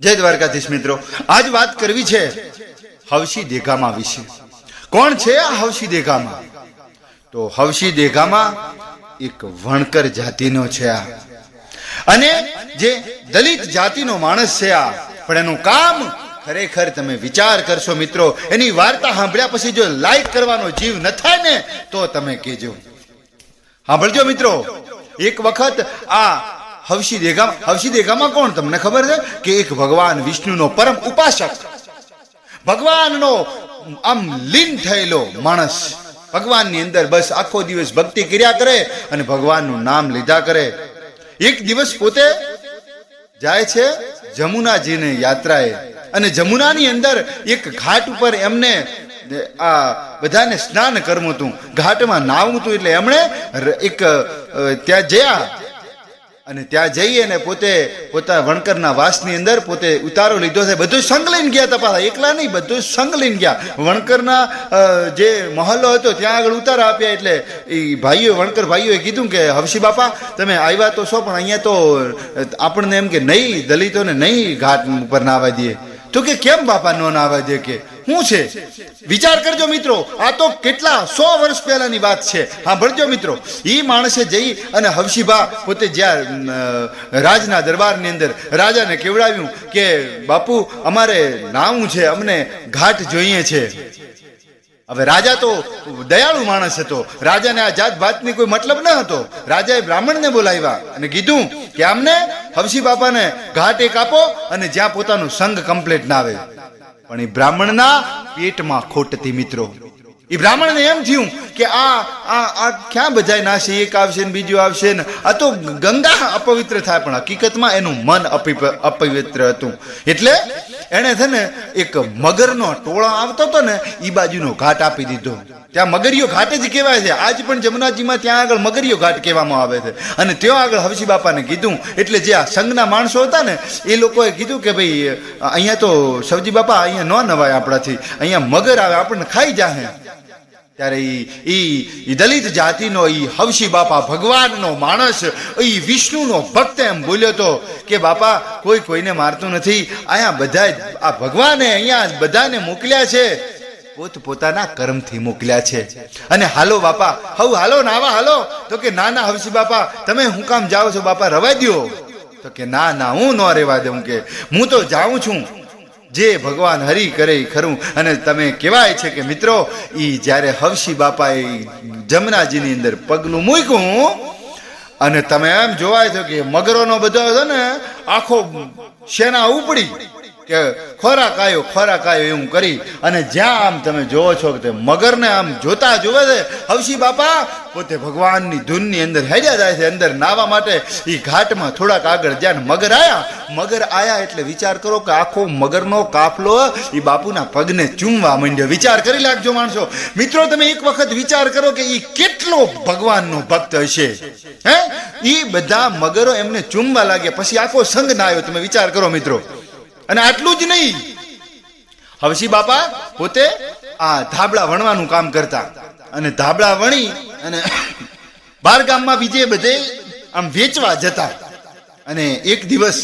જય દ્વારકાધીશ મિત્રો. આજ વાત કરવી છે હવસી દેગામા વિશે. કોણ છે આ હવસી દેગામા? તો હવસી દેગામા એક વણકર જાતિનો છે આ. અને જે દલિત જાતિનો માણસ છે આ. પણ એનું કામ ખરેખર તમે વિચાર કરશો મિત્રો. એની વાર્તા સાંભળ્યા પછી જો લાઈક કરવાનો જીવ ન થાય ને, તો તમે કહેજો. સાંભળજો મિત્રો. એક વખત આ હવસી દેગા હવસી દેગામાં કોણ? તમને ખબર છે કે એક ભગવાન વિષ્ણુનો પરમ ઉપાસક ભગવાનનો આમ લીન થયેલો માણસ ભગવાનની અંદર બસ આખો દિવસ ભક્તિ કર્યા કરે અને ભગવાનનું નામ લીધા કરે. એક દિવસ પોતે જાય છે જમુનાજીની યાત્રાએ અને જમુનાની અંદર એક ઘાટ ઉપર એમને આ બધાને સ્નાન કરવું હતું. ઘાટમાં નાવું હતું એટલે એમણે એક ત્યાં જયા. અને ત્યાં જઈએ અને પોતે પોતા વણકરના વાસની અંદર પોતે ઉતારો લીધો છે. બધું સંગ લઈને ગયા તપાસ એકલા નહીં, બધું સંગ લઈને ગયા. વણકરના જે મહલ્લો હતો, ત્યાં આગળ ઉતારા આપ્યા એટલે એ ભાઈઓ, વણકર ભાઈઓએ કીધું કે, હવસી બાપા, તમે આવ્યા તો છો, પણ અહીંયા તો આપણને એમ કે નહીં, દલિતોને નહીં ઘાટ ઉપર ના આવવા દઈએ તો કે, કેમ બાપા, નો ના આવવા દે કે? શું છે? વિચાર કરજો મિત્રો, આ તો કેટલા સો વર્ષ પહેલાની વાત છે. હા ભરજો મિત્રો એ માણસે જઈ અને હવશીભા પોતે જ્યાં રાજના દરબારની અંદર રાજાને કેવડાવ્યું કે, બાપુ, અમારે નાવું છે, અમને ઘાટ જોઈએ છે. હવે રાજા તો દયાળુ માણસ હતો. રાજાને આ જાત ભાતની કોઈ મતલબ ન હતો. રાજાએ બ્રાહ્મણને બોલાવ્યા અને કીધું કે, આમને હવસી બાપાને ઘાટ એક આપો અને જ્યાં પોતાનું સંઘ કમ્પ્લીટ ના આવે. પણ એ બ્રાહ્મણના પેટમાં ખોટતી મિત્રો. એ બ્રાહ્મણને એમ થયું કે આ આ આ ક્યાં બધાય નાશે? એક આવશે ને બીજું આવશે ને. આ તો ગંગા અપવિત્ર થાય, પણ હકીકતમાં એનું મન અપવિત્ર હતું. એટલે એણે છે ને એક મગરનો ટોળો આવતો હતો ને એ બાજુનો ઘાટ આપી દીધો. ત્યાં મગરિયો ઘાટ જ કહેવાય છે. આજ પણ જમુનાજીમાં ત્યાં આગળ મગરિયો ઘાટ કહેવામાં આવે છે. અને ત્યાં આગળ હવસી બાપાને કીધું, એટલે જે આ સંઘના માણસો હતા ને, એ લોકોએ કીધું કે ભાઈ, અહીંયા તો સવજી બાપા અહીંયા ન નવાય આપણાથી. અહીંયા મગર આવે, આપણને ખાઈ જાહે. ત્યારે ઈ દલિત જાતિનો, ઈ હવશી બાપા ભગવાનનો માણસ, ઈ વિષ્ણુનો ભક્ત એમ બોલ્યો તો કે બાપા, કોઈ કોઈને મારતું નથી. અહીંયા બધા આ ભગવાને અહીંયા બધાને મોકલ્યા છે. પોત પોતાના કર્મથી મોકલ્યા છે. અને હાલો બાપા, હવ હાલો, નાવા હાલો. તો કે ના ના હવસી બાપા, તમે હું કામ જાઓ છો બાપા, રવા દ્યો. તો કે ના ના, હું ન રહેવા દઉં કે, હું તો જાઉં છું. જે ભગવાન હરિ કરે ખરું. અને તમે કહેવાય છે કે મિત્રો એ જ્યારે હવસી બાપાએ જમનાજીની અંદર પગલું મૂક્યું, અને તમે એમ જોવાય છો કે મગરોનો બધો હતો ને, આખો શેના ઉપડી કે ખોરાક આવ્યો ખોરાક આવ્યો એવું કરી. અને જ્યાં આમ તમે જોવો છો કે તે મગરને આમ જોતા જોવે છે, હવસી બાપા, પોતે ભગવાનની ધૂનની અંદર હેડ્યા જાય છે, અંદર નાવા માટે. એ ઘાટમાં થોડાક આગળ જ્યાં મગર આયા મગર આયા એટલે વિચાર કરો કે આખો મગરનો કાફલો એ બાપુના પગને ચૂમવા માંડ્યો. વિચાર કરી લાગજો માણસો. મિત્રો, તમે એક વખત વિચાર કરો કે એ કેટલો ભગવાનનો ભક્ત હશે. હે? એ બધા મગરો એમને ચૂમવા લાગ્યા. પછી આખો સંઘ ના આવ્યો તમે વિચાર કરો મિત્રો. અને આટલું જ નહીં. હવસી બાપા? પોતે આ ધાબળા વણવાનું કામ કરતા. અને ધાબળા વણી અને બાર ગામમાં બીજે બધે આમ વેચવા જતા. અને એક દિવસ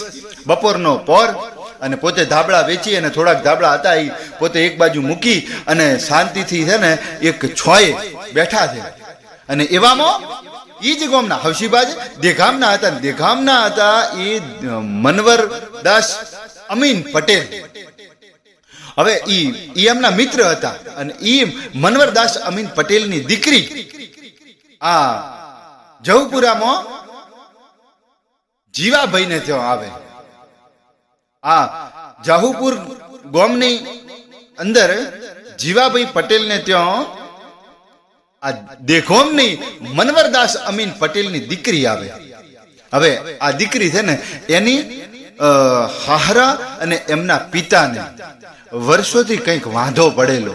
બપોરનો પોર અને પોતે ધાબળા વેચી અને થોડાક ધાબળા હતા એ પોતે એક બાજુ મૂકી અને શાંતિથી છે ને એક છોએ બેઠા છે. અને એવામાં ઈ જ ગોમના હવસીબાજ દેઘામના હતા દેઘામના હતા એ મનવર દાસ અમીન પટેલ. હવે ઈ એમના મિત્ર હતા અને ઈ મનવરદાસ અમીન પટેલની દીકરી આ જવપુરામાં જીવાભાઈને ત્યાં આવે. આ જાહુપુર ગોમની અંદર જીવાભાઈ પટેલને ત્યાં આ દેખોમની મનવરદાસ અમીન પટેલની દીકરી આવે. હવે આ દીકરી છે ને એની હાહરા અને એમના પિતાને. વર્ષોથી કંઈક વાંધો પડેલો.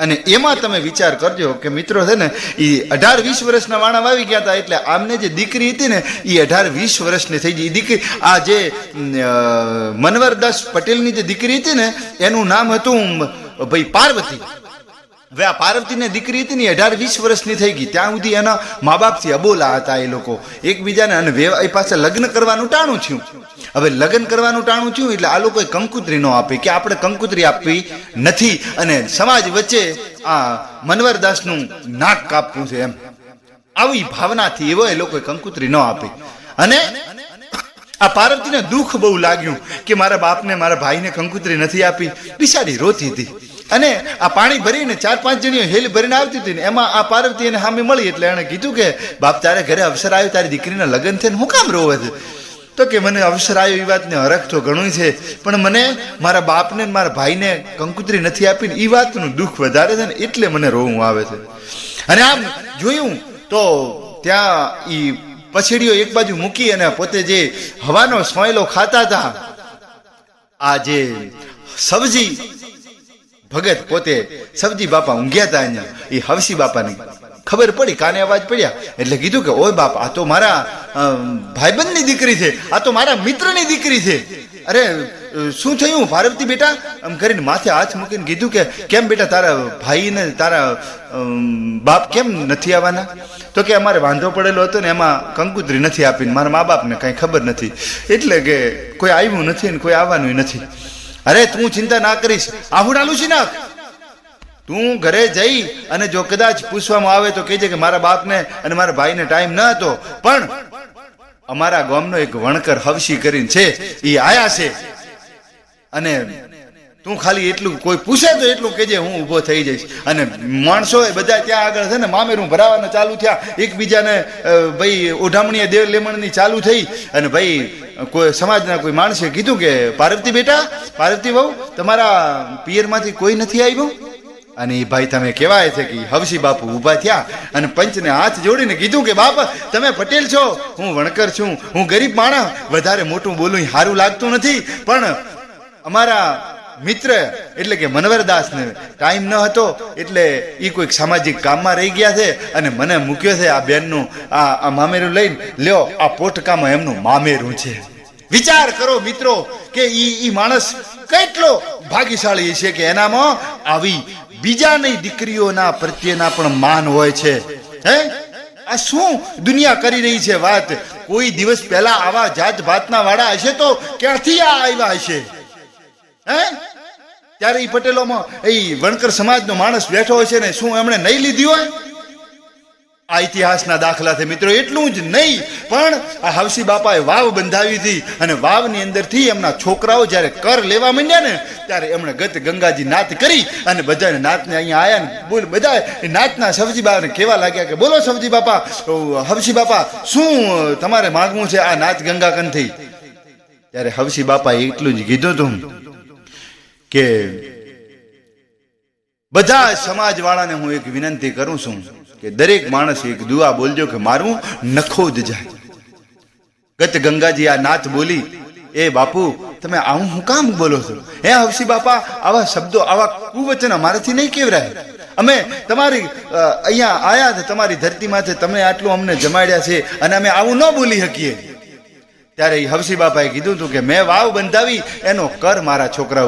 અને એમાં તમે વિચાર કરજો કે મિત્રો છે ને એ અઢાર, વીસ વર્ષના માણસ આવી ગયા હતા એટલે આમને જે દીકરી હતી ને એ અઢાર, વીસ વર્ષની થઈ ગઈ. દીકરી, આ જે મનવરદાસ પટેલની જે દીકરી હતી ને, એનું નામ હતું ભાઈ પાર્વતી. હવે આ પાર્વતીને દીકરી હતી ને અઢાર વીસ વર્ષની થઈ ગઈ. ત્યાં સુધી એના મા બાપથી અબોલા હતા એ લોકો. એકબીજાને અને વે એ પાસે લગ્ન કરવાનું ટાણું થયું. હવે લગ્ન કરવાનું ટાણું થયું એટલે આ લોકોએ કંકુત્રી ન આપી કે આપણે કંકુત્રી આપવી નથી અને સમાજ વચ્ચે આ મનવરદાસનું નાક કાપવું છે એમ. આવી ભાવનાથી એવો એ લોકોએ કંકુત્રી ન આપી. અને આ પાર્વતીને દુઃખ બહુ લાગ્યું કે મારા બાપને, મારા ભાઈને કંકુત્રી નથી આપી. બિચારી રોતી હતી. અને આ પાણી ભરીને ચાર પાંચ જણીઓ હેલ ભરીને આવતી હતી ને એમાં આ પાર્વતી એને સામે મળી એટલે એણે કીધું કે, બાપ તારે ઘરે અવસર આવ્યો, તારી દીકરીના લગ્ન થઈને હું કામ રોવે છે? તો કે, મને અવસર આવ્યો એ વાતને હરખ તો ઘણું છે, પણ મને મારા બાપને મારા ભાઈને કંકુતરી નથી આપીને એ વાતનું દુઃખ વધારે છે ને એટલે મને રોવું આવે છે. અને આમ જોયું તો ત્યાં એ પછેડીઓ એક બાજુ મૂકી અને પોતે જે હવાનો સોયલો ખાતા હતા, આ જે સબજી ભગત પોતે સબજી બાપા ઊંઘ્યા હતા અહીંયા. એ હવસી બાપાની ખબર પડી, કાને અવાજ પડ્યા? એટલે કીધું કે ઓય બાપ, આ તો મારા ભાઈબંધની દીકરી છે. આ તો મારા મિત્રની દીકરી છે. અરે, શું થયું, પાર્વતી બેટા? આમ કરીને માથે હાથ મૂકીને કીધું કે, કેમ બેટા તારા ભાઈને, તારા બાપ કેમ નથી આવવાના? તો કે, અમારે વાંધો પડેલો હતો ને એમાં કંકુત્રી નથી આપીને, મારા મા બાપને કાંઈ ખબર નથી. એટલે કે કોઈ આવ્યું નથી ને કોઈ આવવાનું નથી. અરે તું ચિંતા ના કરીશ. આહુડાલું છે નાખ તું ઘરે જઈ અને જો કદાચ પૂછવામાં આવે તો કહેજે કે મારા બાપને અને મારા ભાઈને ટાઈમ ન હતો. પણ અમારા ગામનો એક વણકર હવસી કરીને છે એ આયા છે. અને તું ખાલી એટલું, કોઈ પૂછે તો એટલું કહેજે, હું ઊભો થઈ જઈશ. અને માણસો એ બધા ત્યાં આગળ છે ને, મામેરું ભરાવાના ચાલુ થયા. એકબીજાને ભાઈ, ઓઢામણીએ દેવ લેમણની ચાલુ થઈ. અને ભાઈ, કોઈ સમાજના કોઈ માણસે કીધું કે, પાર્વતી બેટા, પાર્વતી બહુ તમારા પિયરમાંથી કોઈ નથી આવ્યું? અને એ ભાઈ તમે કહેવાય છે કે હવસી બાપુ ઊભા થયા અને પંચને હાથ જોડીને કીધું કે, બાપ, તમે પટેલ છો. હું વણકર છું. હું ગરીબ માણસ. વધારે મોટું બોલું સારું લાગતું નથી. પણ અમારા મિત્ર, એટલે કે મનવરદાસને ટાઈમ ન હતો, એટલે એ કોઈક સામાજિક કામમાં રહી ગયા છે અને મને મૂક્યો છે આ બેનનું, આ મામેરું લઈને. લ્યો, આ પોટકામાં એમનું મામેરું છે. વિચાર કરો મિત્રો કે ઈ ઈ માણસ કેટલો ભાગ્યશાળી છે કે એનામાં આવી બીજાની દીકરીઓના પ્રત્યેના પણ માન હોય છે. હે? આ શું દુનિયા કરી રહી છે વાત? કોઈ દિવસ પહેલા આવા જાત ભાતના વાળા હશે તો ક્યાંથી આ આવ્યા હશે? હે? ત્યારે એ પટેલોમાં એ વણકર સમાજનો માણસ બેઠો છે ને, શું એમણે નહીં લીધી હોય? આ ઇતિહાસના દાખલા છે મિત્રો, એટલું જ નહીં, પણ આ હવસી બાપાએ વાવ બંધાવી હતી અને વાવની અંદરથી એમના છોકરાઓ જ્યારે કર લેવા માંડ્યા ને, ત્યારે એમણે ગત ગંગાજી નાત કરી અને બધાને નાતને અહીંયા આવ્યા ને, બોલ બધા નાતના સવજી બાપાને કહેવા લાગ્યા કે, બોલો સવજી બાપા હવસી બાપા, શું તમારે માગવું છે આ નાત ગંગા કંથી ત્યારે હવસી બાપાએ એટલું જ કીધું હતું. કે બધા સમાજ વાળાને હું એક વિનંતી કરું છું કે દરેક માણસ એક દુઆ બોલજો કે મારું નખો જ જાય. ગત ગંગાજી આ નાથ બોલી, એ બાપુ, તમે આવું હું કામ બોલો છો? હે હવસી બાપા, આવા શબ્દો, આવા કુવચન અમારાથી નહીં કેવરાય. અમે તમારી અહીંયા આયા છે તમારી ધરતીમાંથી તમે આટલું અમને જમાડ્યા છે અને અમે આવું ન બોલી શકીએ. ત્યારે એ હવસી બાપાએ કીધું હતું કે મેં વાવ બંધાવી, એનો કર મારા છોકરા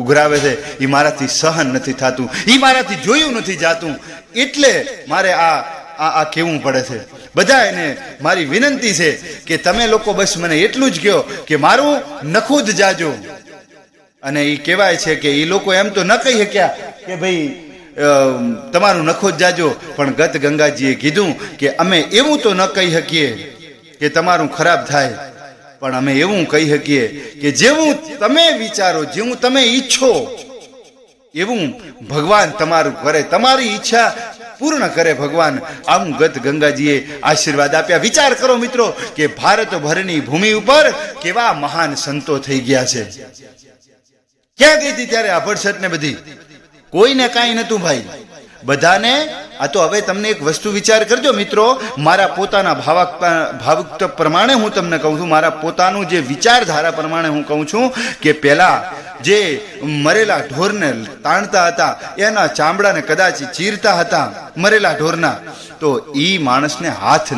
ઉઘરાવે છે. એ મારાથી સહન નથી થતું. એ મારાથી જોયું નથી જાતું. એટલે મારે આ આ આ કહેવું પડે છે. બધા એને મારી વિનંતી છે કે તમે લોકો બસ મને એટલું જ કહો કે મારું નખું જ જાજો. અને એ કહેવાય છે કે એ લોકો એમ તો ન કહી શક્યા કે ભાઈ તમારું નખો જ જાજો. પણ ગત ગંગાજીએ કીધું કે અમે એવું તો ન કહી શકીએ કે તમારું ખરાબ થાય. પણ અમે એવું કહી શકીએ કે જેવું તમે વિચારો, જેવું તમે ઈચ્છો, એવું ભગવાન તમારું કરે, તમારી ઈચ્છા પૂર્ણ કરે ભગવાન. આમ ગત ગંગાજીએ આશીર્વાદ આપ્યા. વિચાર કરો મિત્રો કે ભારતભરની ભૂમિ ઉપર કેવા મહાન સંતો થઈ ગયા છે. ક્યાં ગઈ હતી ત્યારે આ ભડસટ ને બધી? કોઈને કાંઈ નતું ભાઈ. બધાને? આ તો હવે તમને એક વસ્તુ વિચાર કરજો મિત્રો. મારા પોતાના ભાવક ભાવુકતા પ્રમાણે હું તમને કહું છું. મારા પોતાનું જે વિચારધારા પ્રમાણે હું કહું છું કે પહેલા જે મરેલા ઢોરને તાણતા હતા, એના ચામડાને કદાચ ચીરતા હતા મરેલા ઢોરના, તો એ માણસને હાથ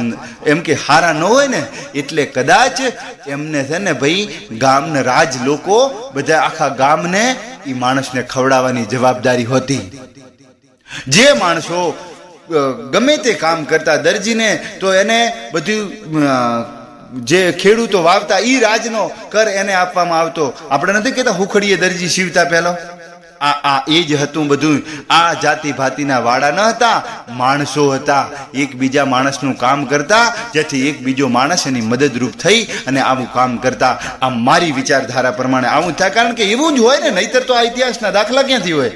એમ કે હારા ન હોય ને, એટલે કદાચ એમને છે ને ભાઈ ગામના રાજ લોકો બધા આખા ગામને એ માણસને ખવડાવવાની જવાબદારી હોતી. જે માણસો ગમે તે કામ કરતા દરજીને, તો એને બધું જે ખેડૂતો વાવતા એ રાજનો કર એને આપવામાં આવતો. આપણે નથી કહેતા હુખડીએ દરજી સીવતા પહેલો? આ આ એ જ હતું બધું. આ જાતિ ભાતિના વાડા ન હતા, માણસો હતા. એકબીજા માણસનું કામ કરતા, જેથી એક બીજો માણસ એની મદદરૂપ થઈ અને આવું કામ કરતા. આ મારી વિચારધારા પ્રમાણે આવું થાય. કારણ કે એવું જ હોય ને, નહીતર તો આ ઇતિહાસના દાખલા ક્યાંથી હોય?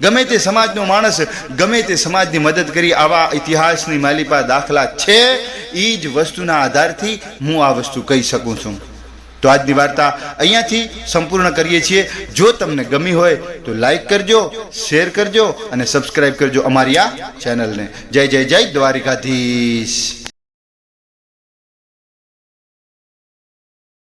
ગમે તે સમાજનો માણસ ગમે તે સમાજની મદદ કરી આવા ઇતિહાસની માલિપા દાખલા છે એ જ વસ્તુના આધારથી હું આ વસ્તુ કહી શકું છું. તો આજની વાર્તા અહીંયાથી સંપૂર્ણ કરીએ છીએ. જો તમને ગમી હોય તો લાઈક કરજો, શેર કરજો અને સબસ્ક્રાઈબ કરજો અમારી આ ચેનલને. જય જય જય દ્વારિકાધીશ.